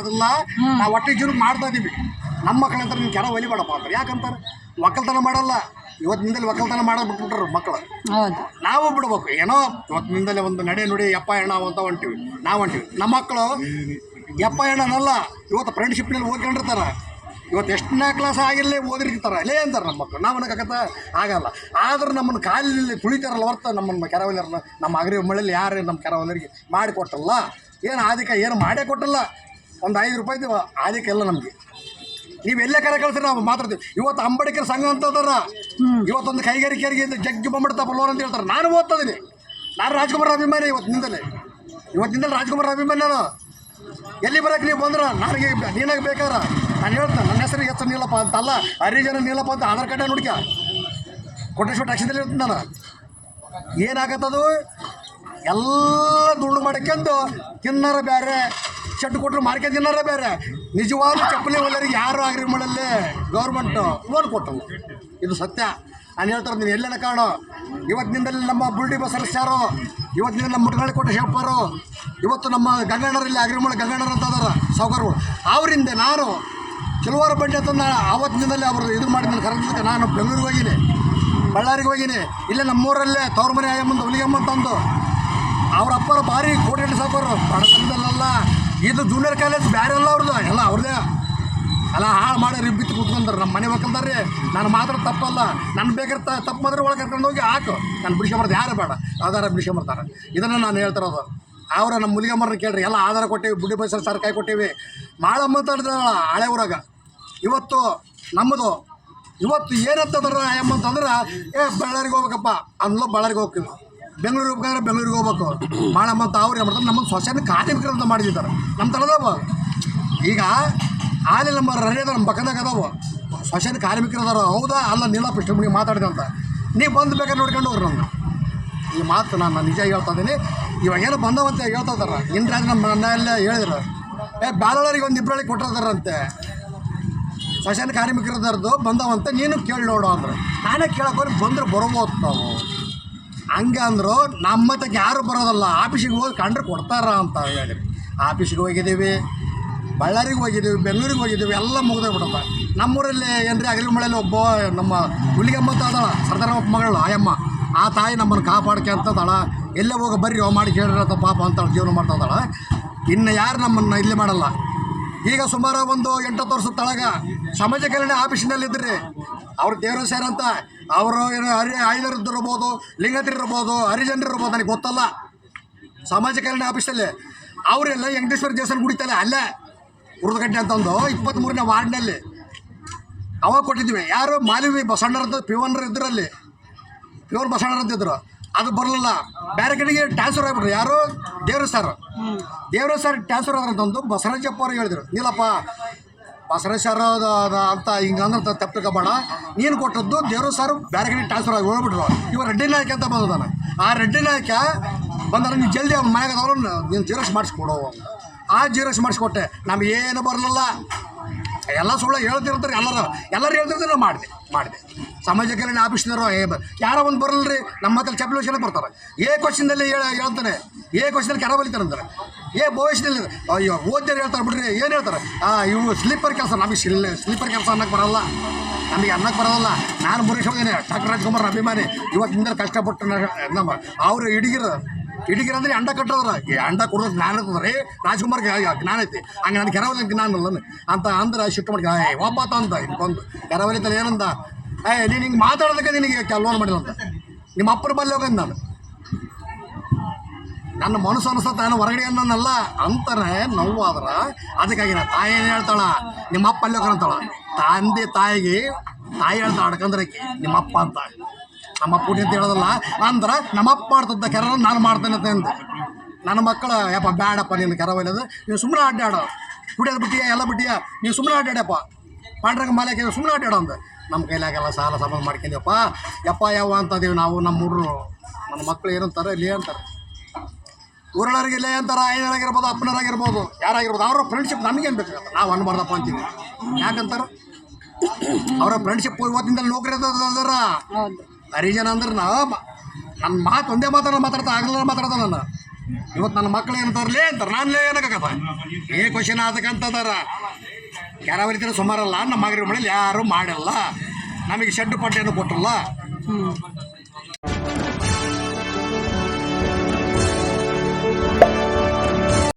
ಆಗೋದಿಲ್ಲ ನಾವು ಹೊಟ್ಟೆ ಜೀವನ ಮಾಡ್ತಾ ಇದೀವಿ. ನಮ್ಮ ಮಕ್ಕಳಂತ ನೀವು ಒಲಿ ಒಲಿಬೇಡಪ್ಪ ಅಂತಾರೆ ಯಾಕಂತಾರೆ? ಒಕ್ಕಲ್ತನ ಮಾಡಲ್ಲ. ಇವತ್ತಿನಿಂದಲೇ ಒಕ್ಕಲ್ತನ ಮಾಡೋದು ಬಿಟ್ಬಿಟ್ರು ಮಕ್ಕಳು ನಾವು ಬಿಡ್ಬೇಕು. ಏನೋ ಇವತ್ತಿನಿಂದಲೇ ಒಂದು ನಡೆ ನುಡಿ ಯಪ್ಪ ಎಣ್ಣ ಅಂತ ಹೊಂಟಿವಿ ನಾವು ಹೊಂಟಿವಿ ನಮ್ಮ ಮಕ್ಕಳು ಯಪ್ಪ ಎಣ್ಣನಲ್ಲ ಇವತ್ತು ಫ್ರೆಂಡ್ಶಿಪ್ನಲ್ಲಿ ಓದ್ಕೊಂಡಿರ್ತಾರೆ. ಇವತ್ತು ಎಷ್ಟನೇ ಕ್ಲಾಸ್ ಆಗಿರಲಿ ಓದಿರ್ತಾರೆ. ಲೇ ಅಂತಾರೆ ನಮ್ಮ ಮಕ್ಕಳು ನಾವು ಅನ್ನೋಕ್ಕಾಗತ್ತ ಆಗಲ್ಲ. ಆದ್ರೆ ನಮ್ಮನ್ನು ಕಾಲಿನಲ್ಲಿ ತುಳಿತಾರಲ್ಲ ಹೊರ್ತು ನಮ್ಮನ್ನು ಕೆರವಲಿಯರನ್ನ ನಮ್ಮ ಅಗ್ರಿ ಮಳೆಯಲ್ಲಿ ಯಾರು ನಮ್ಮ ಕೆರವಲಿಯರಿಗೆ ಮಾಡಿಕೊಟ್ಟಲ್ಲ ಏನು ಆದಿಕ ಏನು ಮಾಡೇ ಕೊಟ್ಟಲ್ಲ. ಒಂದು ಐದು ರೂಪಾಯಿ ಆದಿಕ್ಕೆಲ್ಲ ನಮಗೆ. ನೀವು ಎಲ್ಲೇ ಕರೆ ಕಳಿಸ್ರಿ ನಾವು ಮಾತಾಡ್ತೀವಿ. ಇವತ್ತು ಅಂಬೇಡ್ಕರ್ ಸಂಘ ಅಂತ ಅದಾರ. ಇವತ್ತೊಂದು ಕೈಗಾರಿಕೆಯರಿಗೆ ಜಗ್ಗಿ ಬೊಮ್ಮಡ್ತಾ ಬಲ್ಲೋರ್ ಅಂತ ಹೇಳ್ತಾರೆ. ನಾನು ಓದ್ತದೀನಿ ನಾನು ರಾಜ್ಕುಮಾರ್ ಅಭಿಮಾನಿ ಇವತ್ತಿನಿಂದಲೇ. ಇವತ್ತಿನಿಂದಲೇ ರಾಜ್ಕುಮಾರ್ ಅಭಿಮಾನಿ ನಾನು. ಎಲ್ಲಿ ಬರಕ್ಕೆ ನೀವು ಬಂದ್ರೆ? ನನಗೆ ನೀನಾಗ ಬೇಕಾದ್ರೆ. ನಾನು ಹೇಳ್ತೇನೆ ನನ್ನ ಹೆಸರು ಹೆಸರು ನೀಲಪ್ಪ ಅಂತ ಅಲ್ಲ ಹರಿಜನ ನೀಲಪ್ಪ ಅಂತ ಆಧಾರ್ ಕಾರ್ಡ್ ನೋಡ್ಕ ಕೊಟ್ಟೇಶ್ವರ ಟ್ಯಾಕ್ಸಿದಲ್ಲಿ ಇರ್ತೀನಿ ನಾನು. ಏನಾಗತ್ತದು? ಎಲ್ಲ ದುಡ್ಡು ಮಾಡ್ಕೊಂಡು ತಿನ್ನಾರ ಬೇರೆ ಶೆಡ್ ಕೊಟ್ಟರು ಮಾರ್ಕೆಟ್ ತಿನ್ನಾರ ಬೇರೆ. ನಿಜವಾದ ಚಪ್ಪಲಿ ಹೊಲರಿಗೆ ಯಾರು ಆಗ್ರಿ ಮಾಡಲ್ಲಿ. Government loan ಕೊಟ್ಟವು. ಇದು ಸತ್ಯ. ನಾನು ಹೇಳ್ತಾರೆ ನೀನು ಎಲ್ಲೆಲ್ಲ ಕಾಣು. ಇವತ್ತಿನಿಂದಲೇ ನಮ್ಮ ಬುಲ್ಡಿ ಬಸ್ ರಸ್ತಾರು ಇವತ್ತಿನಿಂದ ನಮ್ಮ ಮುಟ್ಗಳಿ ಕೊಟ್ಟ ಶೆಪ್ಪರು, ಇವತ್ತು ನಮ್ಮ ಗಂಗಣ್ಣರಲ್ಲಿ ಅಗ್ರಿಮಳ ಗಂಗಣ್ಣರು ಅಂತ ಅದಾರ ಸಾವುಕಾರರು ಅವರಿಂದ ನಾನು ಕೆಲವಾರು ಬಂಡಿ ತಂದ ಆವತ್ತಿನಿಂದಲೇ ಅವರು ಇದು ಮಾಡಿದ್ದೀನಿ ಕರೆಕ್ಟ್ ನಾನು ಬೆಂಗಳೂರಿಗೆ ಹೋಗಿನಿ. ಬಳ್ಳಾರಿಗೆ ಹೋಗಿನಿ. ಇಲ್ಲೇ ನಮ್ಮೂರಲ್ಲೇ ತವ್ರ ಮನೆ ಆಯಮ್ಮಂದು ಹುಲಿಗಮ್ಮ ಅಂತಂದು ಅವ್ರ ಅಪ್ಪರ ಭಾರಿ ಕೋಟಿ ಸಾಕೋರು ಬಡತನದಲ್ಲ ಇದು ಜೂನಿಯರ್ ಕಾಲೇಜ್ ಬೇರೆ ಎಲ್ಲ ಅವ್ರದ್ದು ಎಲ್ಲ ಅವ್ರದೇ. ಅಲ್ಲ ಹಾಳು ಮಾಡಿ ಬಿತ್ತು ಕೂತ್ಕೊಂಡ್ರೆ. ನಮ್ಮ ಮನೆ ಬೇಕಂದ್ರೆ ನಾನು ಮಾತ್ರ ತಪ್ಪಲ್ಲ. ನನ್ನ ಬೇಕಾದ್ರೆ ತಪ್ಪು ಮಾತ್ರ ಒಳಗೆ ಕರ್ಕೊಂಡು ಹೋಗಿ ಹಾಕು. ನಾನು ಬಿಡಿಸ್ಕೊಂಬರ್ದು ಯಾರು ಬೇಡ. ಆಧಾರ ಬಿಡಿಸ್ಕೊಂಬರ್ತಾರೆ. ಇದನ್ನು ನಾನು ಹೇಳ್ತಿರೋದು ಅವರ ನಮ್ಮ ಮುಲಿಗಮ್ಮರನ್ನ ಕೇಳ್ರಿ. ಎಲ್ಲ ಆಧಾರ ಕೊಟ್ಟಿವಿ. ಬುಡ್ಡಿ ಬಸ್ಸಲ್ಲಿ ಸರ್ಕಾರಿ ಕೊಟ್ಟೇವಿ. ಮಾಳಮ್ಮ ಅಂತ ಹಾಳೆ ಊರಾಗ. ಇವತ್ತು ನಮ್ಮದು ಇವತ್ತು ಏನಂತಂದ್ರೆ ಅಂತಂದ್ರೆ, ಏ, ಬಳ್ಳಾರಿಗೆ ಹೋಗ್ಬೇಕಪ್ಪ. ಅಂದ್ಲು ಬಳ್ಳಾರಿಗೆ ಹೋಗ್ತೀವಿ. ಬೆಂಗಳೂರಿಗೆ ಹೋಗ್ಬೇಕಾದ್ರೆ ಬೆಂಗಳೂರಿಗೆ ಹೋಗ್ಬೇಕು. ಮಾಡಮ್ಮ ಮತ್ತು ಅವ್ರು ಏನು ಮಾಡ್ತಾರೆ ನಮ್ಮ ಸೊಸೈಟಿ ಕಾರ್ಮಿಕರು ಅಂತ ಮಾಡಿದ್ದಾರೆ ನಮ್ಮ ತಲೆದವ ಈಗ ಆಲಿ ನಮ್ಮ ರೆಡಿ ನಮ್ಮ ಪಕ್ಕದಾಗ ಅದಾವ. ಸೊಸೈಟಿ ಅದಾರ. ಹೌದಾ? ಅಲ್ಲ ನೀಲಪ್ಪ ಇಷ್ಟು ಮುಗಿ ಮಾತಾಡಿದೆ ಅಂತ. ನೀವು ಬಂದು ಬೇಕಾದ್ರೆ ನೋಡ್ಕೊಂಡು ಹೋಗ್ರಿ ನಮ್ಗೆ ಈ ಮಾತು ನಾನು ನಿಜ ಹೇಳ್ತಾ ಇದ್ದೀನಿ ಇವಾಗ ಏನು ಬಂದವಂತ ಹೇಳ್ತಾ ಇದಾರೆ. ಇನ್ನು ನಮ್ಮ ಮನೆಯಲ್ಲೇ ಹೇಳಿದ್ರು. ಏ ಬ್ಯಾಲೋರಿಗೆ ಒಂದು ಇಬ್ಬರಲ್ಲಿ ಕೊಟ್ಟಿರ್ತಾರಂತೆ. ಸಶನ್ ಕಾರ್ಮಿಕರದ್ದು ಬಂದವಂತ, ನೀನು ಕೇಳಿ ನೋಡು ಅಂದ್ರೆ. ನಾನೇ ಕೇಳಕ್ಕೆ ಬಂದರೆ ಬರ್ಬೋದು ತಾವು. ಹಂಗೆ ಅಂದ್ರು ನಮ್ಮ ಮತಕ್ಕೆ ಯಾರು ಬರೋದಲ್ಲ, ಆಫೀಸಿಗೆ ಹೋಗಿ ಕಂಡ್ರೆ ಕೊಡ್ತಾರ ಅಂತ ಹೇಳಿದ್ರಿ. ಆಫೀಸಿಗೆ ಹೋಗಿದ್ದೀವಿ, ಬಳ್ಳಾರಿಗೆ ಹೋಗಿದ್ದೀವಿ, ಬೆಂಗಳೂರಿಗೆ ಹೋಗಿದ್ದೀವಿ, ಎಲ್ಲ ಮುಗಿದೋಗ್ಬಿಡಪ್ಪ ನಮ್ಮೂರಲ್ಲಿ ಏನ್ರಿ ಅಗಲಿ ಮಳೆಯಲ್ಲಿ ಒಬ್ಬ ನಮ್ಮ ಹುಲಿಗಮ್ಮ ಅದಾಳ ಸರ್ದಾರ ಮಗಳು ಆಯಮ್ಮ. ಆ ತಾಯಿ ನಮ್ಮನ್ನು ಕಾಪಾಡ್ಕೆ ಅಂತದಾಳ ಎಲ್ಲೇ ಹೋಗಿ, ಬರ್ರಿ, ಅವ್ ಮಾಡಿ ಕೇಳಿರತ್ತ ಪಾಪ ಅಂತ ಜೀವನ ಮಾಡ್ತಾ ಇನ್ನು ಯಾರು ನಮ್ಮನ್ನು ಇಲ್ಲಿ ಮಾಡಲ್ಲ. ಈಗ ಸುಮಾರು ಒಂದು ಎಂಟತ್ತು ವರ್ಷದ ತಳಗ, ಸಮಾಜ ಕಲ್ಯಾಣ ಆಫೀಸಿನಲ್ಲಿದ್ರಿ. ಅವ್ರು ದೇವರು ಸೇರಂತ ಅವರು ಏನು ಹರಿ ಆಯ್ದರದ್ದು ಇರ್ಬೋದು ಹರಿಜನರಿರ್ಬೋದು ಇರ್ಬೋದು ಹರಿಜನರು ಇರ್ಬೋದು ನನಗೆ ಗೊತ್ತಲ್ಲ. ಸಮಾಜ ಕಲ್ಯಾಣ ಆಫೀಸಲ್ಲಿ ಅವರೆಲ್ಲ ವೆಂಕಟೇಶ್ವರ ದೇವಸ್ಥಾನ ಗುಡಿತಲ್ಲ ಅಲ್ಲೇ. ಉರ್ದಗಡ್ಡೆ ಅಂತಂದು ಇಪ್ಪತ್ತ್ಮೂರನೇ ವಾರ್ಡ್ನಲ್ಲಿ. ಅವಾಗ ಕೊಟ್ಟಿದ್ವಿ ಯಾರು? ಮಾಲಿವಿ ಬಸಣ್ಣರಂತ ಪಿವನ್ರು ಇದ್ರಲ್ಲಿ. ಪಿವನ್ ಬಸಣ್ಣರಂತ ಇದ್ರು. ಅದು ಬರಲಿಲ್ಲ. ಬೇರೆ ಕಡೆಗೆ ಟ್ರಾನ್ಸ್ಫರ್ ಆಗ್ಬಿಟ್ರು. ಯಾರು? ದೇವ್ರ ಸರ್. ದೇವ್ರ ಸರ್ ಟ್ರಾನ್ಸ್ಫರ್ ಆದ್ರಂತಂದು ಬಸವರಾಜಪ್ಪ ಅವ್ರು ಹೇಳಿದ್ರು. ನೀಲಪ್ಪ ಅದು ಅಂತ ಹಿಂಗೆ ಅಂದ್ರೆ ತಪ್ಪು ನೀನು ಕೊಟ್ಟದ್ದು ದೇವರು ಸರ್ ಬೇರೆ ಕಡೆ ಟ್ರಾನ್ಸ್ಫರ್ ಆಗಿ ಹೋಗ್ಬಿಟ್ರು. ಇವ ರೆಡ್ಡಿ ನಾಯಕ ಅಂತ ಬಂದದಾನ. ಆ ರೆಡ್ಡಿ ನಾಯಕ ಬಂದರೆ ನೀವು ಜಲ್ದಿ ಅವ್ನ ಮನೆಗೆ ನೀನು ಜೀರೋಸ್ ಮಾಡಿಸ್ಕೊಡೋ ಆ ಜೀರೋಸ್ ಮಾಡಿಸ್ಕೊಟ್ಟೆ. ನಮಗೇನು ಬರಲಿಲ್ಲ. ಎಲ್ಲ ಸುಳ್ಳು ಹೇಳ್ತಿರ್ತಾರೆ ಎಲ್ಲರೂ. ಎಲ್ಲರೂ ಹೇಳ್ತಿರ್ತಾರೆ ನಾವು ಮಾಡಿದೆ ಮಾಡಿದೆ. ಸಮಾಜ ಕಲ್ಯಾಣ ಆಫೀಸ್ನವರು ಯಾರೋ ಒಂದು ಬರಲ್ರಿ, ನಮ್ಮ ಹತ್ರ ಚಪ್ಪಲಿ ಬರ್ತಾರೆ. ಏ ಕ್ವಶನ್ದಲ್ಲಿ ಹೇಳ ಹೇಳ್ತಾನೆ ಏ ಕ್ವಶನಲ್ಲಿ ಕೆರ ಬಲಿತಾರೆ ಅಂತಾರೆ. ಏ, ಭವಿಷ್ಯದಲ್ಲಿ, ಅಯ್ಯೋ ಓದ್ಯರು ಹೇಳ್ತಾರೆ, ಬಿಡ್ರಿ, ಏನು ಹೇಳ್ತಾರೆ? ಇವು ಸ್ಲೀಪರ್ ಕೆಲಸ, ನಮಗೆ ಸಿಲ್ಲ ಸ್ಲೀಪರ್ ಕೆಲಸ ಅನ್ನಕ್ಕೆ ಬರಲ್ಲ. ನಮಗೆ ಅನ್ನಕ್ಕೆ ಬರೋಲ್ಲ. ನಾನು ಮುರೇಶ್ ಹೋಗಿದ್ದೇನೆ ಡಾಕ್ಟರ್ ರಾಜ್ಕುಮಾರ್ ಅಭಿಮಾನಿ. ಇವತ್ತಿಂದ ಕಷ್ಟಪಟ್ಟು ನಮ್ಮ, ಅವರು ಹಿಡಿಗಿರ ಹಿಡಿಗಿರ ಅಂದ್ರೆ ಅಂಡ ಕಟ್ಟೋದ್ರ ಅಂಡ ಕೊಡೋದು ಜ್ಞಾನ ಇರ್ತದ್ರಿ ರಾಜ್ಕುಮಾರ್ ಆ ಜ್ಞಾನ ಐತಿ. ಹಂಗೆ ನನ್ನ ಕೆರವಲಿ ಜ್ಞಾನ ಅಲ್ಲ ಅಂತ ಅಂದ್ರೆ ಶಿಫ್ಟ್ ಮಾಡಿ ಏ, ಒಬ್ಬಾತ ಅಂತ ಇಟ್ಕೊಂಡು ಕೆರವಲಿ ತಲೆ ಏನಂದ? ಏ ನೀನು ಹಿಂಗೆ ಮಾತಾಡೋದಕ್ಕೆ ನಿನಗೆ ಲೋನ್ ಮಾಡಿದಂತ ನಿಮ್ಮ ಅಪ್ಪರ ಬಲ್ಲಿ ಹೋಗಂದು ನಾನು. ನನ್ನ ಮನಸ್ಸು ಅನಿಸ್ತತ್ತ ನಾನು ಹೊರಗಡೆ ಅನ್ನಲ್ಲ ಅಂತಾನೆ ನೋವಾದ್ರ ಅದಕ್ಕಾಗಿ ನಾ ತಾಯಿ ಏನು ಹೇಳ್ತಾಳ? ನಿಮ್ಮ ಅಪ್ಪ ಅಲ್ಲಿ ಹೋಗ್ರಂತಾಳ ತಂದೆ ತಾಯಿಗೆ ತಾಯಿ ಹೇಳ್ತಾಳ, ಅಡ್ಕಂದ್ರಕ್ಕೆ. ನಿಮ್ಮ ಅಪ್ಪ ಅಂತ. ನಮ್ಮ ಹುಟ್ಟಿ ಅಂತ ಹೇಳೋದಲ್ಲ, ಅಂದ್ರೆ ನಮ್ಮಪ್ಪ ಮಾಡ್ತದ ಕೆರ ನಾನು ಮಾಡ್ತೇನೆ ಅಂತ ನನ್ನ ಮಕ್ಕಳು, ಯಪ್ಪ ಬೇಡಪ್ಪ ನಿನ್ನ ಕೆರ ಒಯ್ಯೋದು. ನೀವು ಸುಮ್ಮನೆ ಅಡ್ಡಾಡೋ ಕುಡಿಯೋದು ಬಿಟ್ಟಿಯಾ, ಎಲ್ಲ ಬಿಟ್ಟಿಯಾ? ನೀವು ಸುಮ್ಮನೆ ಅಡ್ಡಾಡಪ್ಪ ಪಾಂಡ್ರಂಗ ಮಾಲೆ ಸುಮ್ಮನೆ ಅಡ್ಡಾಡೋ ಅಂದ. ನಮ್ಮ ಕೈಲಾಗೆಲ್ಲ ಸಾಲ ಸಂಬಂಧ ಮಾಡ್ಕೊಂಡ್ಯಪ್ಪ. ಯಪ್ಪ ಯಾವ ಅಂತದೇವು ನಾವು, ನಮ್ಮ ಹುಡ್ರು. ನನ್ನ ಮಕ್ಕಳು ಏನಂತಾರೆ, ಇಲ್ಲಿ ಅಂತಾರೆ. ಊರಳರಿಗೆ ಇಲ್ಲೇ ಅಂತಾರೆ ಐನರಾಗಿರ್ಬೋದು ಅಪ್ಪನರಾಗಿರ್ಬೋದು ಯಾರಾಗಿರ್ಬೋದು, ಅವರ ಫ್ರೆಂಡ್ಶಿಪ್ ನಮಗೇನು ಬೇಕಾಗತ್ತೆ ನಾವು ಅನ್ಬಾರ್ದಪ್ಪ ಅಂತೀವಿ. ಯಾಕಂತಾರೆ? ಅವರ ಫ್ರೆಂಡ್ಶಿಪ್ ಇವತ್ತಿಂದ ನೌಕರಿ ಅದರ ಹರಿಜನ ಅಂದ್ರೆ ನಾ ನನ್ನ ಮಾತು ಒಂದೇ ಮಾತಾಡ ಮಾತಾಡ್ತಾ ಆಗಲ್ಲ ಮಾತಾಡ್ದ ನಾನು. ಇವತ್ತು ನನ್ನ ಮಕ್ಳು ಏನಂತಾರಲೇ ಅಂತಾರೆ, ನಾನು ಲೇ ಏನಕ್ಕತ್ತ ಏ ಕ್ವಶನ್ ಅದಕ್ಕಂತದಾರ ರೀತಿಯ ಸುಮಾರಲ್ಲ, ನಮ್ಮ ಮಗರ ಮನೇಲಿ ಯಾರೂ ಮಾಡಿಲ್ಲ. ನಮಗೆ ಶೆಡ್ ಪಟ್ಟೆಯನ್ನು ಕೊಟ್ಟಲ್ಲ